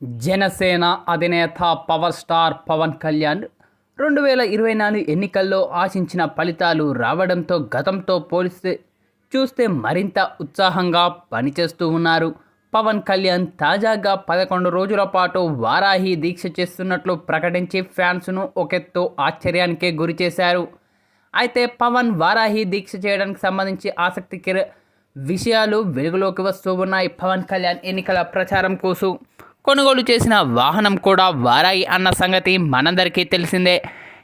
జనసేన అధినేత power star Pawan Kalyan రెండు వేల ఇరవై నాలుగు ఎన్నికల్లో ఆశించిన ఫలితాలు రావడంతో గతంతో పోలిస్తే చూస్తే మరింత ఉత్సాహంగా పనిచేస్తూ ఉన్నారు. పవన్ కళ్యాణ్ తాజాగా పదకొండు రోజుల పాటు వారాహి దీక్ష చేస్తున్నట్లు ప్రకటించి ఫ్యాన్స్ను ఒకెత్తు ఆశ్చర్యానికే గురిచేశారు అయితే పవన్ వారాహి దీక్ష చేయడానికి సంబంధించి ఆసక్తికర విషయాలు వెలుగులోకి వస్తూ ఉన్నాయి. పవన్ కళ్యాణ్ ఎన్నికల ప్రచారం కోసం కొనుగోలు చేసిన వాహనం కూడా వారాయి అన్న సంగతి మనందరికీ తెలిసిందే.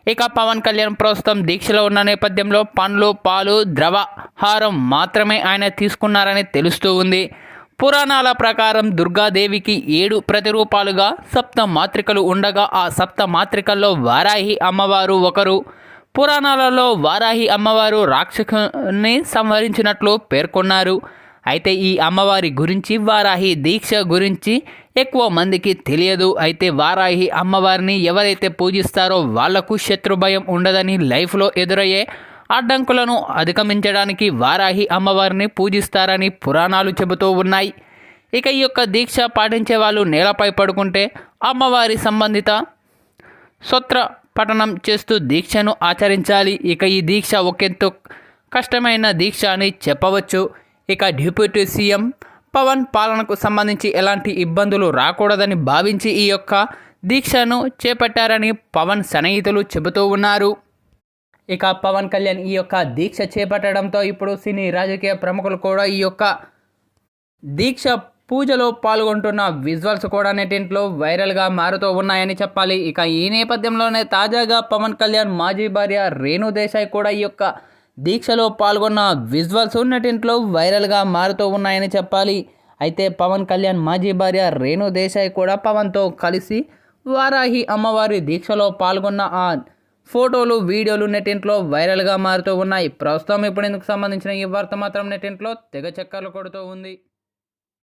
ఇక పవన్ కళ్యాణ్ ప్రస్తుతం దీక్షలో ఉన్న నేపథ్యంలో పండ్లు పాలు ద్రవ హారం మాత్రమే ఆయన తీసుకున్నారని తెలుస్తూ ఉంది. పురాణాల ప్రకారం దుర్గాదేవికి ఏడు ప్రతిరూపాలుగా సప్త మాత్రికలు ఉండగా ఆ సప్త మాత్రికల్లో వారాహి అమ్మవారు ఒకరు. పురాణాలలో వారాహి అమ్మవారు రాక్షసుని సంహరించినట్లు పేర్కొన్నారు. అయితే ఈ అమ్మవారి గురించి వారాహి దీక్ష గురించి ఎక్కువ మందికి తెలియదు. అయితే వారాహి అమ్మవారిని ఎవరైతే పూజిస్తారో వాళ్ళకు శత్రు భయం ఉండదని లైఫ్లో ఎదురయ్యే అడ్డంకులను అధిగమించడానికి వారాహి అమ్మవారిని పూజిస్తారని పురాణాలు చెబుతూ ఉన్నాయి. ఇక ఈ యొక్క దీక్ష పాటించే వాళ్ళు నేలపై పడుకుంటే అమ్మవారి సంబంధిత సొత్ర పఠనం చేస్తూ దీక్షను ఆచరించాలి. ఇక ఈ దీక్ష ఒకెంతో కష్టమైన దీక్ష అని చెప్పవచ్చు. ఇక డిప్యూటీ సీఎం పవన్ పాలనకు సంబంధించి ఎలాంటి ఇబ్బందులు రాకూడదని భావించి ఈ యొక్క దీక్షను చేపట్టారని పవన్ సన్నిహితులు చెబుతూ ఉన్నారు. ఇక పవన్ కళ్యాణ్ ఈ యొక్క దీక్ష చేపట్టడంతో ఇప్పుడు సినీ రాజకీయ ప్రముఖులు కూడా ఈ యొక్క దీక్ష పూజలో పాల్గొంటున్న విజువల్స్ కూడా నెటింట్లో వైరల్గా మారుతూ ఉన్నాయని చెప్పాలి. ఇక ఈ నేపథ్యంలోనే తాజాగా పవన్ కళ్యాణ్ మాజీ భార్య రేణు దేశాయ్ కూడా ఈ యొక్క దీక్షలో పాల్గొన్న విజువల్స్ ఉన్నటింట్లో వైరల్గా మారుతూ ఉన్నాయని చెప్పాలి. అయితే పవన్ కళ్యాణ్ మాజీ భార్య రేణు దేశాయ్ కూడా పవన్తో కలిసి వారాహి అమ్మవారి దీక్షలో పాల్గొన్న ఆ ఫోటోలు వీడియోలు నెటింట్లో వైరల్గా మారుతూ ఉన్నాయి. ప్రస్తుతం ఇప్పుడు ఇందుకు సంబంధించిన ఈ వార్త మాత్రం నెటింట్లో తెగ చక్కర్లు కొడుతూ ఉంది.